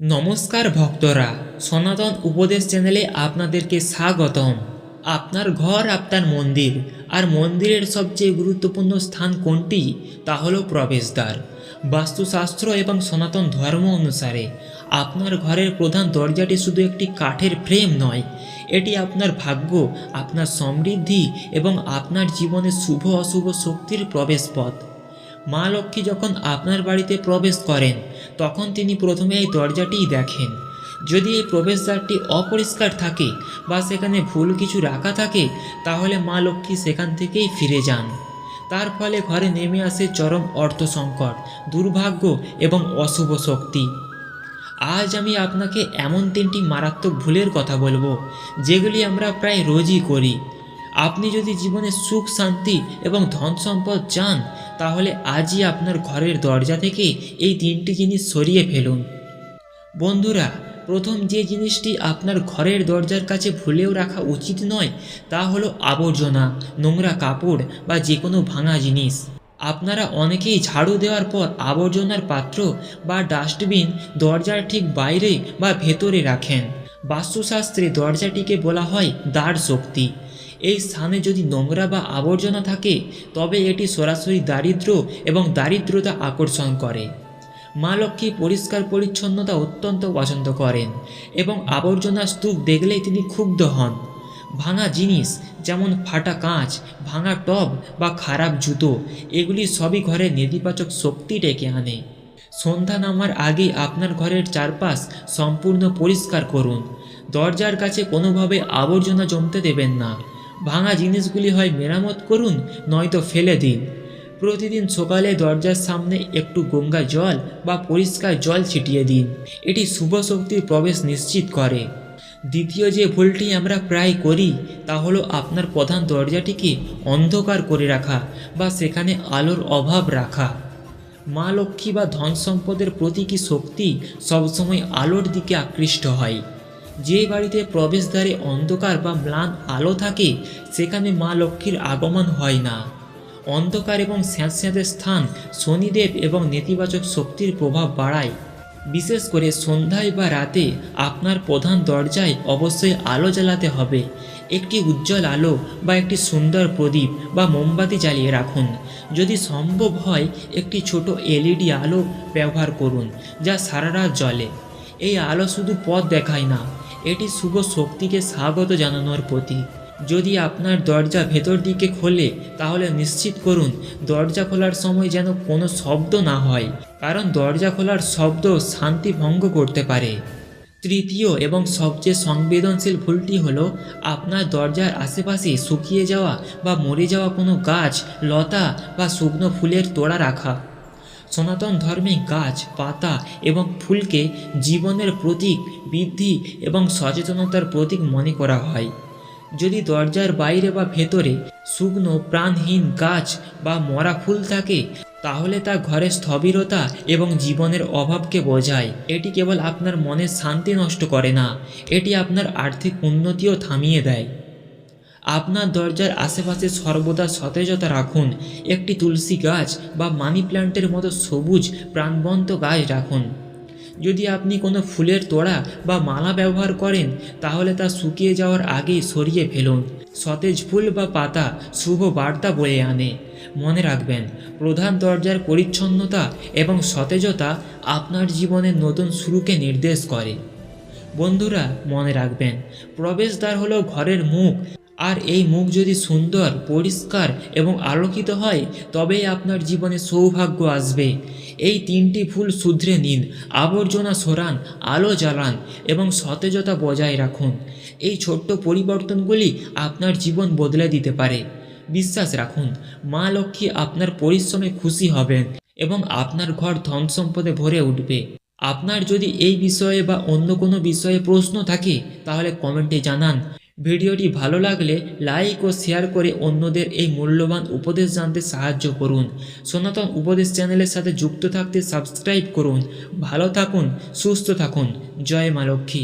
নমস্কার ভক্তরা, সনাতন উপদেশ চ্যানেলে আপনাদেরকে স্বাগতম। আপনার ঘর, আপনার মন্দির, আর মন্দিরের সবচেয়ে গুরুত্বপূর্ণ স্থান কোনটি? তা হলো প্রবেশদ্বার। বাস্তুশাস্ত্র এবং সনাতন ধর্ম অনুসারে আপনার ঘরের প্রধান দরজাটি শুধু একটি কাঠের ফ্রেম নয়, এটি আপনার ভাগ্য, আপনার সমৃদ্ধি এবং আপনার জীবনের শুভ অশুভ শক্তির প্রবেশপথ। মা লক্ষ্মী যখন আপনার বাড়িতে প্রবেশ করেন, তখন তিনি প্রথমে এই দরজাটিই দেখেন। যদি এই প্রবেশদ্বারটি অপরিষ্কার থাকে বা সেখানে ভুল কিছু রাখা থাকে, তাহলে মা লক্ষ্মী সেখান থেকেই ফিরে যান। তার ফলে ঘরে নেমে আসে চরম অর্থ সংকট দুর্ভাগ্য এবং অশুভ শক্তি। আজ আমি আপনাকে এমন তিনটি মারাত্মক ভুলের কথা বলব, যেগুলি আমরা প্রায় রোজই করি। আপনি যদি জীবনে সুখ, শান্তি এবং ধন সম্পদ চান তাহলে আজই আপনার ঘরের দরজা থেকে এই তিনটি জিনিস সরিয়ে ফেলুন। বন্ধুরা, প্রথম যে জিনিসটি আপনার ঘরের দরজার কাছে ভুলেও রাখা উচিত নয়, তা হলো আবর্জনা, নোংরা কাপড় বা যে কোনো ভাঙা জিনিস। আপনারা অনেকেই ঝাড়ু দেওয়ার পর আবর্জনার পাত্র বা ডাস্টবিন দরজার ঠিক বাইরে বা ভেতরে রাখেন। বাস্তুশাস্ত্রে দরজাটিকে বলা হয় দ্বার শক্তি। এই স্থানে যদি নোংরা বা আবর্জনা থাকে, তবে এটি সরাসরি দারিদ্র্য এবং দারিদ্রতা আকর্ষণ করে। মা লক্ষ্মী পরিষ্কার পরিচ্ছন্নতা অত্যন্ত পছন্দ করেন এবং আবর্জনা স্তূপ দেখলেই তিনি ক্ষুব্ধ হন। ভাঙা জিনিস, যেমন ফাটা কাঁচ, ভাঙা টব বা খারাপ জুতো, এগুলি সবই ঘরে নেতিবাচক শক্তি ডেকে আনে। সন্ধ্যা নামার আগে আপনার ঘরের চারপাশ সম্পূর্ণ পরিষ্কার করুন। দরজার কাছে কোনোভাবে আবর্জনা জমতে দেবেন না। ভাঙা জিনিসগুলি হয় মেরামত করুন, নয়তো ফেলে দিন। প্রতিদিন সকালে দরজার সামনে একটু গঙ্গা জল বা পরিষ্কার জল ছিটিয়ে দিন। এটি শুভ শক্তির প্রবেশ নিশ্চিত করে। দ্বিতীয় যে ভুলটি আমরা প্রায় করি, তা হলো আপনার প্রধান দরজাটিকে অন্ধকার করে রাখা বা সেখানে আলোর অভাব রাখা। মা লক্ষ্মী বা ধন সম্পদের প্রতীকী শক্তি সবসময় আলোর দিকে আকৃষ্ট হয়? যে বাড়িতে প্রবেশদ্বারে অন্ধকার বা ম্লান আলো থাকে, সেখানে মা লক্ষ্মীর আগমন হয় না। অন্ধকার এবং স্যাঁতস্যাঁতে স্থান, শনিদেব এবং নেতিবাচক শক্তির প্রভাব বাড়ায়। বিশেষ করে সন্ধ্যায় বা রাতে আপনার প্রধান দরজায় অবশ্যই আলো জ্বালাতে হবে। একটি উজ্জ্বল আলো বা একটি সুন্দর প্রদীপ বা মোমবাতি জ্বালিয়ে রাখুন। যদি সম্ভব হয়, একটি ছোট এলইডি আলো ব্যবহার করুন, যা সারা রাত জ্বলে। এই আলো শুধু পথ দেখায় না এটি শুভ শক্তিকে স্বাগত জানানোর প্রতীক। যদি আপনার দরজা ভেতর দিকে খোলে, তাহলে নিশ্চিত করুন, দরজা খোলার সময় যেন কোনো শব্দ না হয়, কারণ দরজা খোলার শব্দ শান্তি ভঙ্গ করতে পারে। তৃতীয় এবং সবচেয়ে সংবেদনশীল ভুলটি হল, আপনার দরজার আশেপাশে শুকিয়ে যাওয়া বা মরে যাওয়া কোনো গাছ, লতা বা শুকনো ফুলের তোড়া রাখা। সনাতন ধর্মে গাছ, পাতা এবং ফুলকে জীবনের প্রতীক বৃদ্ধি এবং সচেতনতার প্রতীক মনে করা হয়। যদি দরজার বাইরে বা ভেতরে শুকনো, প্রাণহীন গাছ বা মরা ফুল থাকে, তাহলে তা ঘরের স্থবিরতা এবং জীবনের অভাবকে বোঝায়। এটি কেবল আপনার মনের শান্তি নষ্ট করে না, এটি আপনার আর্থিক উন্নতিও থামিয়ে দেয়। আপনার দরজার আশেপাশে সর্বদা সতেজতা রাখুন। একটি তুলসী গাছ বা মানি প্ল্যান্টের মতো সবুজ, প্রাণবন্ত গাছ রাখুন। যদি আপনি কোনো ফুলের তোড়া বা মালা ব্যবহার করেন, তাহলে তা শুকিয়ে যাওয়ার আগেই সরিয়ে ফেলুন। সতেজ ফুল বা পাতা শুভ বার্তা বয়ে আনে। মনে রাখবেন, প্রধান দরজার পরিচ্ছন্নতা এবং সতেজতা আপনার জীবনের নতুন শুরুকে নির্দেশ করে। বন্ধুরা, মনে রাখবেন, প্রবেশদ্বার হলো ঘরের মুখ। আর এই মুখ যদি সুন্দর, পরিষ্কার এবং আলোকিত হয়, তবেই আপনার জীবনে সৌভাগ্য আসবে। এই তিনটি ভুল শুধরে নিন, আবর্জনা সরান, আলো জ্বালান এবং সতেজতা বজায় রাখুন। এই ছোট্ট পরিবর্তনগুলি আপনার জীবন বদলে দিতে পারে। বিশ্বাস রাখুন, মা লক্ষ্মী আপনার পরিশ্রমে খুশি হবেন এবং আপনার ঘর ধন সম্পদে ভরে উঠবে। আপনার যদি এই বিষয়ে বা অন্য কোনো বিষয়ে প্রশ্ন থাকে, তাহলে কমেন্টে জানান। ভিডিওটি ভালো লাগলে লাইক ও শেয়ার করে অন্যদের এই মূল্যবান উপদেশ জানতে সাহায্য করুন। সনাতন উপদেশ চ্যানেলের সাথে যুক্ত থাকতে সাবস্ক্রাইব করুন। ভালো থাকুন, সুস্থ থাকুন। জয় মা লক্ষ্মী।